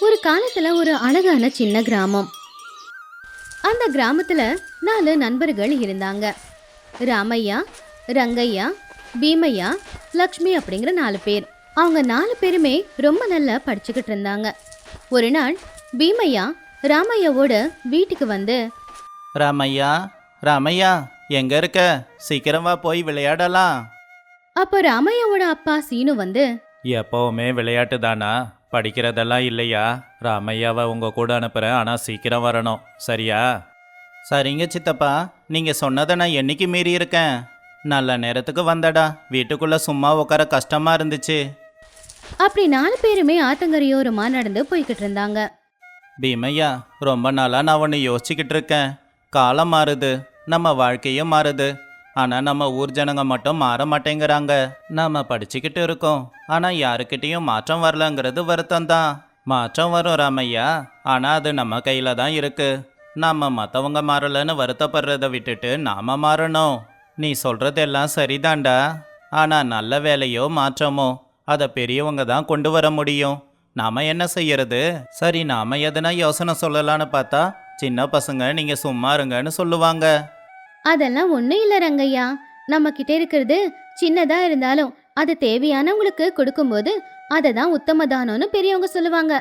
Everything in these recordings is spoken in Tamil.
ஒரு காலத்துல ஒரு அழகான சின்ன கிராமம். அந்த கிராமத்துல நாலு நண்பர்கள் இருந்தாங்க. ராமையா ரங்கையா பீமையா லக்ஷ்மி அப்படிங்கிற நாலு பேர். அவங்க நாலு பேருமே ரொம்ப நல்லா படிச்சுக்கிட்டு இருந்தாங்க. ஒரு நாள் பீமையா ராமையாவோட வீட்டுக்கு வந்து ராமையா ராமையா எங்க இருக்க? சீக்கிரம் போய் விளையாடலாம். அப்போ ராமையாவோட அப்பா சீனு வந்து எப்பவுமே விளையாட்டு தானா? படிக்கிறதெல்லாம் இல்லையா? ராமையாவை உங்க கூட அனுப்புறேன். ஆனா சீக்கிரம் வரணும். சரியா? சரிங்க சித்தப்பா. நீங்க சொன்னதை நான் என்னைக்கு மீறி இருக்கேன்? நல்ல நேரத்துக்கு வந்தடா. வீட்டுக்குள்ள சும்மா உட்கார கஷ்டமா இருந்துச்சு. அப்படி நாலு பேருமே ஆத்தங்கரையோரமா நடந்து போய்கிட்டு இருந்தாங்க. பீமையா ரொம்ப நாளா நான் ஒன்று யோசிச்சுக்கிட்டு இருக்கேன். காலம் மாறுது. நம்ம வாழ்க்கையும் மாறுது. ஆனால் நம்ம ஊர் ஜனங்க மட்டும் மாற மாட்டேங்கிறாங்க. நாம படிச்சுக்கிட்டு இருக்கோம். ஆனால் யாருக்கிட்டேயும் மாற்றம் வரலங்கிறது வருத்தம் தான் மாற்றம் வரும் ராமையா. ஆனால் அது நம்ம கையில் தான் இருக்கு. நாம மற்றவங்க மாறலன்னு வருத்தப்படுறதை விட்டுட்டு நாம மாறணும். நீ சொல்கிறதெல்லாம் சரிதான்டா. ஆனால் நல்ல வேலையோ மாற்றமோ அதை பெரியவங்க தான் கொண்டு வர முடியும். நாம என்ன செய்யறது? சரி நாம எதனா யோசனை சொல்லலான்னு பார்த்தா சின்ன பசங்க நீங்க சும்மா இருங்கன்னு சொல்லுவாங்க. அதெல்லாம் ஒன்றும் இல்லை ரங்கையா நம்ம கிட்டே இருக்கிறது சின்னதாக இருந்தாலும் அது தேவையானவங்களுக்கு கொடுக்கும்போது அதை தான் உத்தம தானம்னு பெரியவங்க சொல்லுவாங்க.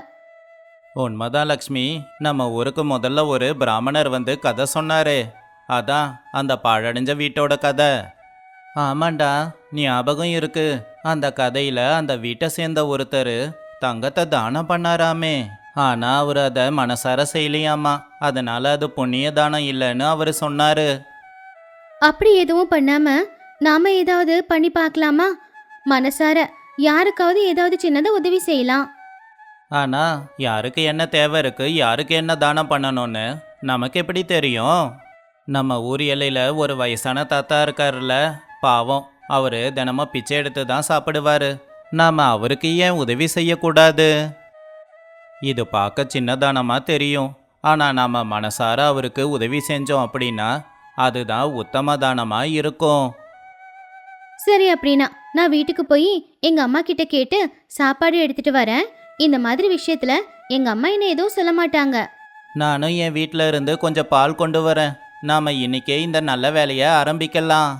உண்மைதான் லக்ஷ்மி நம்ம ஊருக்கு முதல்ல ஒரு பிராமணர் வந்து கதை சொன்னாரு. அதான் அந்த பாழடைஞ்ச வீட்டோட கதை. ஆமாண்டா ஞாபகம் இருக்கு. அந்த கதையில அந்த வீட்டை சேர்ந்த ஒருத்தர் தங்கத்தை தானம் பண்ணாராமே. ஆனா அவர் அதை மனசார செய்யலையாமா. அதனால அது புண்ணிய தானம் இல்லைன்னு அவர் சொன்னாரு. அப்படி எதுவும் பண்ணாம நாம ஏதாவது பண்ணி பார்க்கலாமா? மனசார யாருக்காவது ஏதாவது சின்னதா உதவி செய்யலாம். ஆனா யாருக்கு என்ன தேவை இருக்கு யாருக்கு என்ன தானம் பண்ணணும்னு நமக்கு எப்படி தெரியும்? நம்ம ஊர் எல்லையில் ஒரு வயசான தாத்தா இருக்காருல்ல பாவம் அவரு தினமும் பிச்சை எடுத்து தான் சாப்பிடுவாரு. நாம அவருக்கு ஏன் உதவி செய்யக்கூடாது? இது பார்க்க சின்னதானமாக தெரியும். ஆனால் நாம் மனசார அவருக்கு உதவி செஞ்சோம் அப்படின்னா அதுதான் உத்தம தானமா இருக்கும். சரி அப்படின்னா நான் வீட்டுக்கு போய் எங்க அம்மா கிட்ட கேட்டு சாப்பாடு எடுத்துட்டு வரேன். இந்த மாதிரி விஷயத்துல எங்க அம்மா என்ன எதுவும் சொல்ல மாட்டாங்க. நானும் என் வீட்டில் இருந்து கொஞ்சம் பால் கொண்டு வரேன். நாம இன்னைக்கே இந்த நல்ல வேலையை ஆரம்பிக்கலாம்.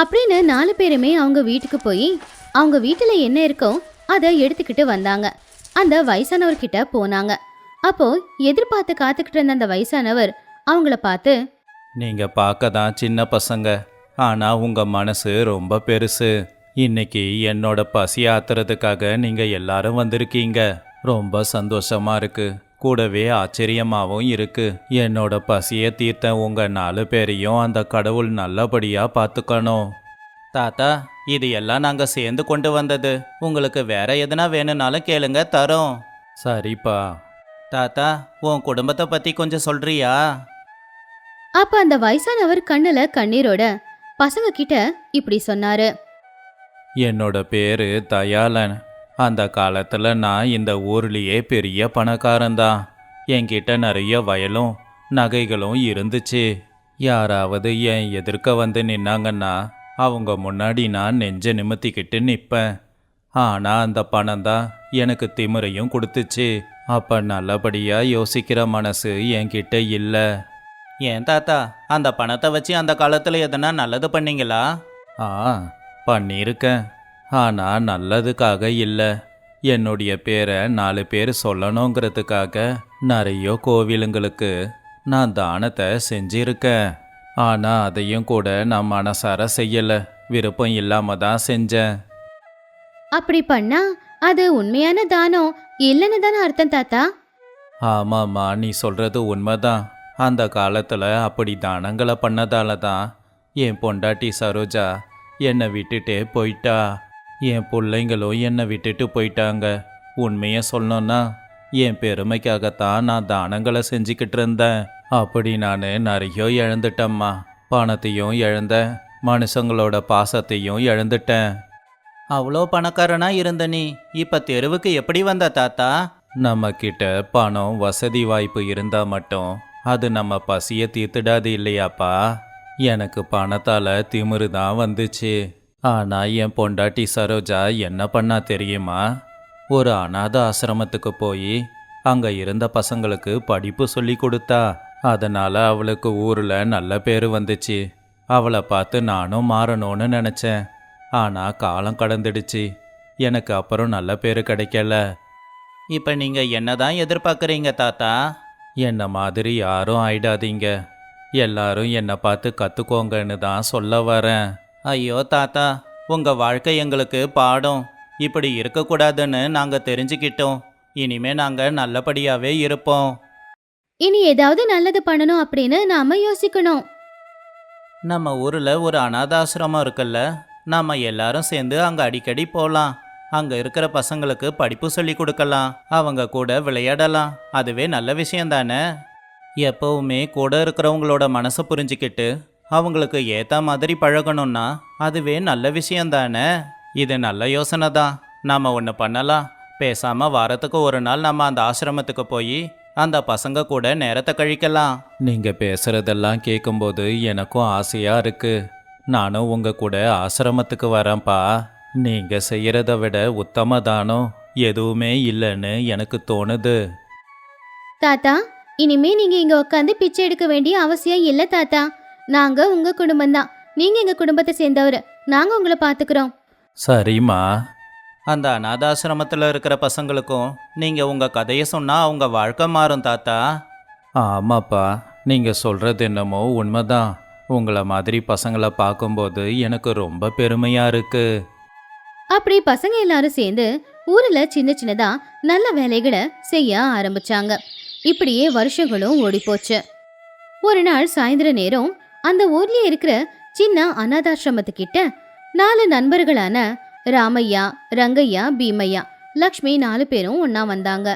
அப்படின்னு நாலு பேருமே அவங்க வீட்டுக்கு போய் அவங்க வீட்டுல என்ன இருக்கோ அதை எடுத்துக்கிட்டு வந்தாங்க. அந்த வயசானவர்கிட்ட போனாங்க. அப்போ எதிர்பார்த்து காத்துக்கிட்டு இருந்த அந்த வயசானவர் அவங்கள பார்த்து நீங்கள் பார்க்க தான் சின்ன பசங்க. ஆனால் உங்கள் மனசு ரொம்ப பெருசு. இன்னைக்கு என்னோட பசி ஆத்துறதுக்காக நீங்கள் எல்லாரும் வந்திருக்கீங்க. ரொம்ப சந்தோஷமா இருக்கு. கூடவே ஆச்சரியமாகவும் இருக்கு. என்னோட பசியை தீர்த்த உங்கள் நாலு பேரையும் அந்த கடவுள் நல்லபடியாக பார்த்துக்கணும். தாத்தா இது எல்லாம் நாங்கள் சேர்ந்து கொண்டு வந்தது. உங்களுக்கு வேற எதுனா வேணும்னாலும் கேளுங்க தரோம். சரிப்பா. தாத்தா உன் குடும்பத்தை பற்றி கொஞ்சம் சொல்கிறியா அப்ப அந்த வயசானவர் கண்ணுல கண்ணீரோட பசங்க கிட்ட இப்படி சொன்னாரு. என்னோட பேரு தயாளன். அந்த காலத்துல நான் இந்த ஊர்லயே பெரிய பணக்காரன்தான் என்கிட்ட நிறைய வயலும் நகைகளும் இருந்துச்சு. யாராவது என் எதிர்க்க வந்து நின்னாங்கன்னா அவங்க முன்னாடி நான் நெஞ்ச நிமித்திக்கிட்டு நிற்பேன் ஆனால் அந்த பணம் தான் எனக்கு திமிரையும் கொடுத்துச்சு. அப்போ நல்லபடியாக யோசிக்கிற மனசு என்கிட்ட இல்லை. ஏன் தாத்தா அந்த பணத்தை வச்சு அந்த காலத்துல எதனா நல்லது பண்ணீங்களா? ஆ பண்ணியிருக்கேன். ஆனா நல்லதுக்காக இல்லை. என்னுடைய பேரை நாலு பேர் சொல்லணுங்கிறதுக்காக நிறைய கோவிலுங்களுக்கு நான் தானத்தை செஞ்சிருக்கேன். ஆனா அதையும் கூட நான் மனசார செய்யல. விருப்பம் இல்லாம தான் செஞ்சேன். அப்படி பண்ணா அது உண்மையான தானம் இல்லைன்னு தானே அர்த்தம் தாத்தா? ஆமாம்மா நீ சொல்றது உண்மைதான். அந்த காலத்துல அப்படி தானங்களை பண்ணதால தான் என் பொண்டாட்டி சரோஜா என்னை விட்டுட்டே போயிட்டா. என் பிள்ளைங்களும் என்னை விட்டுட்டு போயிட்டாங்க. உண்மையை சொல்லணும்னா என் பெருமைக்காகத்தான் நான் தானங்களை செஞ்சுக்கிட்டு இருந்தேன். அப்படி நான் நிறைய இழந்துட்டேம்மா. பணத்தையும் இழந்தேன் மனுஷங்களோட பாசத்தையும் இழந்துட்டேன். அவ்வளோ பணக்காரனா இருந்த நீ இப்ப தெருவுக்கு எப்படி வந்த தாத்தா? நம்ம கிட்ட பணம் வசதி வாய்ப்பு இருந்தா மட்டும் அது நம்ம பசியை தீர்த்துடாது இல்லையாப்பா? எனக்கு பணத்தால் திமிரு தான் வந்துச்சு. ஆனால் என் பொண்டாட்டி சரோஜா என்ன பண்ணா தெரியுமா? ஒரு அனாத ஆசிரமத்துக்கு போய் அங்கே இருந்த பசங்களுக்கு படிப்பு சொல்லி கொடுத்தா அதனால் அவளுக்கு ஊரில் நல்ல பேர் வந்துச்சு. அவளை பார்த்து நானும் மாறணும்னு நினச்சேன். ஆனால் காலம் கடந்துடுச்சு. எனக்கு அப்புறம் நல்ல பேர் கிடைக்கல. இப்போ நீங்கள் என்ன தான் எதிர்பார்க்குறீங்க தாத்தா? என்ன மாதிரி யாரும் ஆயிடாதீங்க. எல்லாரும் என்னை பார்த்து கற்றுக்கோங்கன்னு தான் சொல்ல வரேன். ஐயோ தாத்தா உங்க வாழ்க்கை எங்களுக்கு பாடம். இப்படி இருக்கக்கூடாதுன்னு நாங்க தெரிஞ்சுக்கிட்டோம். இனிமே நாங்க நல்லபடியாவே இருப்போம். இனி ஏதாவது நல்லது பண்ணணும் அப்படின்னு நாம யோசிக்கணும். நம்ம ஊர்ல ஒரு அனாதாசிரமம் இருக்குல்ல. நாம எல்லாரும் சேர்ந்து அங்க அடிக்கடி போலாம். அங்க இருக்கிற பசங்களுக்கு படிப்பு சொல்லி கொடுக்கலாம். அவங்க கூட விளையாடலாம். அதுவே நல்ல விஷயம் தானே? எப்பவுமே கூட இருக்கிறவங்களோட மனசை புரிஞ்சுக்கிட்டு அவங்களுக்கு ஏத்த மாதிரி பழகணும்னா அதுவே நல்ல விஷயம் தானே? இது நல்ல யோசனை தான். நாம ஒன்று பண்ணலாம். பேசாம வாரத்துக்கு ஒரு நாள் நம்ம அந்த ஆசிரமத்துக்கு போய் அந்த பசங்க கூட நேரத்தை கழிக்கலாம். நீங்க பேசுறதெல்லாம் கேட்கும்போது எனக்கும் ஆசையா இருக்கு. நானும் உங்க கூட ஆசிரமத்துக்கு வரேன்ப்பா. நீங்க செய்யறத விட உத்தம தானம் எதுவுமே இல்லைன்னு எனக்கு தோணுது. தாத்தா இனிமே நீங்க இங்க உட்காந்து பிச்சை எடுக்க வேண்டிய அவசியம் இல்ல தாத்தா. நாங்க உங்க குடும்பம் தான். நீங்க எங்க குடும்பத்தை சேர்ந்தவர். நாங்க உங்களை பாத்துக்கிறோம். சரிம்மா. அந்த அனாதாசிரமத்தில் இருக்கிற பசங்களுக்கும் நீங்கள் உங்கள் கதையை சொன்னால் அவங்க வாழ்க்கை மாறும் தாத்தா. ஆமாப்பா. நீங்கள் சொல்கிறது என்னமோ உண்மைதான். உங்களை மாதிரி பசங்களை பார்க்கும்போது எனக்கு ரொம்ப பெருமையாக இருக்கு. அப்படி பசங்க எல்லாரும் சேர்ந்து ஊர்ல சின்ன சின்னதா நல்ல வேலைகளை செய்ய ஆரம்பிச்சாங்க. இப்படியே வருஷங்களும் ஓடி போச்சு ஒரு நாள் சாயந்தர நேரம் அந்த ஊர்லயே இருக்கிற சின்ன அனாதாசிரமத்துக்கிட்ட நாலு நண்பர்களான ராமையா ரங்கையா பீமையா லக்ஷ்மி நாலு பேரும் ஒன்னா வந்தாங்க.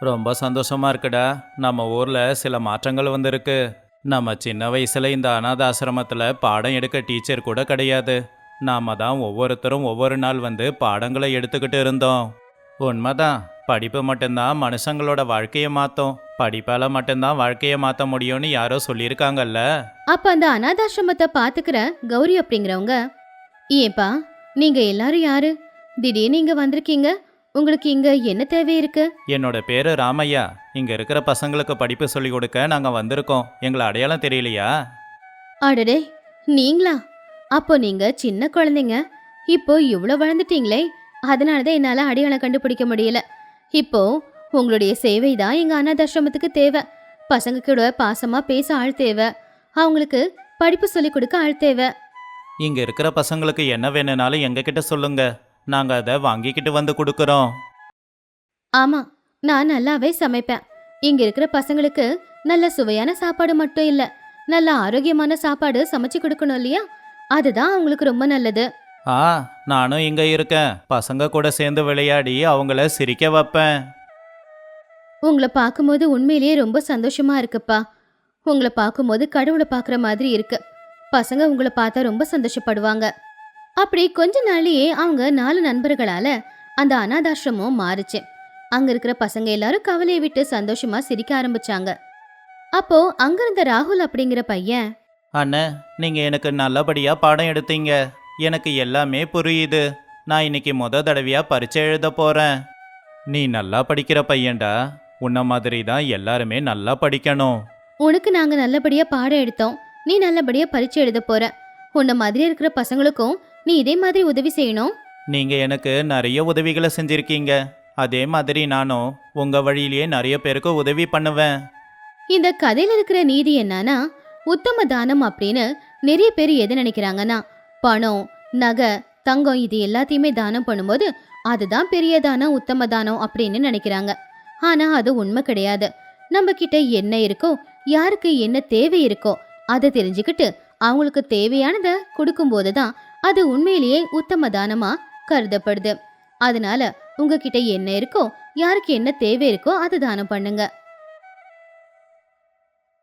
ரொம்ப சந்தோஷமா இருக்குடா. நம்ம ஊரில் சில மாற்றங்கள் வந்திருக்கு. நம்ம சின்ன வயசுல இந்த அனாதாசிரமத்துல பாடம் எடுக்க டீச்சர் கூட கிடையாது. நாம தான் ஒவ்வொருத்தரும் ஒவ்வொரு நாள் வந்து பாடங்களை எடுத்துக்கிட்டு இருந்தோம். உண்மைதான். படிப்பு மட்டும்தான் மனுஷங்களோட வாழ்க்கையை மாற்றும் படிப்பால் மட்டும்தான் வாழ்க்கையை மாற்ற முடியும்னு யாரோ சொல்லியிருக்காங்கல்ல? அப்ப அந்த அனாதாசிரமத்தை பாத்துக்கிற கௌரி அப்படிங்கிறவங்க ஏப்பா நீங்க எல்லாரும் யாரு? திடீர்னு இங்க வந்திருக்கீங்க. உங்களுக்கு இங்க என்ன தேவை இருக்கு? என்னோட பேரு ராமையா. இங்க இருக்கிற பசங்களுக்கு படிப்பு சொல்லிக் கொடுக்க நாங்க வந்திருக்கோம். எங்களை அடையாளம் தெரியலையா? அடடே நீங்களா? அப்போ நீங்க சின்ன குழந்தைங்க. இப்போ இவ்ளோ வளர்ந்துட்டீங்களே அதனால தான் என்னால அடையாளம் கண்டுபிடிக்க முடியல. இப்போ உங்களுடைய சேவை தான் எங்க அனாதாசிரமத்துக்கு தேவை. பசங்க கூட பாசமா பேச ஆள் தேவை. அவங்களுக்கு படிப்பு சொல்லிக் கொடுக்க ஆள் தேவை. இங்க இருக்கிற பசங்களுக்கு என்ன வேணும்னாலும் எங்ககிட்ட சொல்லுங்க. நாங்க அதை வாங்கிக்கிட்டு வந்து கொடுக்கறோம். ஆமா நான் நல்லாவே சமைப்பேன். இங்க இருக்கிற பசங்களுக்கு நல்ல சுவையான சாப்பாடு மட்டும் இல்ல நல்ல ஆரோக்கியமான சாப்பாடு சமைச்சு கொடுக்கணும் இல்லையா? அதுதான் அவங்களுக்கு ரொம்ப நல்லது. ஆ நானும் இங்க இருக்கேன். பசங்க கூட சேர்ந்து விளையாடி அவங்கள சிரிக்க வைப்பேன். உங்களை பார்க்கும்போது உண்மையிலேயே ரொம்ப சந்தோஷமா இருக்குப்பா. உங்களை பார்க்கும்போது கடவுளை பார்க்குற மாதிரி இருக்கு. பசங்க உங்களை பார்த்தா ரொம்ப சந்தோஷப்படுவாங்க. அப்படி கொஞ்ச நாள்லயே அவங்க நாலு நண்பர்களால அந்த அனாதாசிரமம் மாறுச்சு. அங்க இருக்கிற பசங்க எல்லாரும் கவலையை விட்டு சந்தோஷமா சிரிக்க ஆரம்பிச்சாங்க. அப்போ அங்க இருந்த ராகுல் அப்படிங்கிற பையன் அண்ணே நீங்க எனக்கு நல்லபடியா பாடம் எடுத்தீங்க. எனக்கு எல்லாமே புரியுது. நான் இன்னைக்கு முத தடவையா பரீட்சை எழுத போறேன். நீ நல்லா படிக்கிற பையன்டா. உன்ன மாதிரி தான் எல்லாருமே நல்லா படிக்கணும். உனக்கு நாங்க நல்லபடியா பாடம் எடுத்தோம். நீ நல்லபடியா பரீட்சை எழுத போற. உன்ன மாதிரி இருக்கிற பசங்களுக்கும் நீ இதே மாதிரி உதவி செய்யணும்? நீங்க எனக்கு நிறைய உதவிகளை செஞ்சிருக்கீங்க. அதே மாதிரி நானும் உங்க வழியிலேயே நிறைய பேருக்கு உதவி பண்ணுவேன். இந்த கதையில இருக்கிற நீதி என்னன்னா உத்தம தானம் அப்படின்னு நிறைய பேர் எது நினைக்கிறாங்கன்னா பணம் நகை தங்கம் இது எல்லாத்தையுமே தானம் பண்ணும்போது அதுதான் பெரிய தானம் உத்தம தானம் அப்படின்னு நினைக்கிறாங்க. ஆனா அது உண்மை கிடையாது. நம்ம கிட்ட என்ன இருக்கோ யாருக்கு என்ன தேவை இருக்கோ அதை தெரிஞ்சுக்கிட்டு அவங்களுக்கு தேவையானதை கொடுக்கும்போது தான் அது உண்மையிலேயே உத்தம தானமா கருதப்படுது. அதனால உங்ககிட்ட என்ன இருக்கோ யாருக்கு என்ன தேவை இருக்கோ அதை தானம் பண்ணுங்க.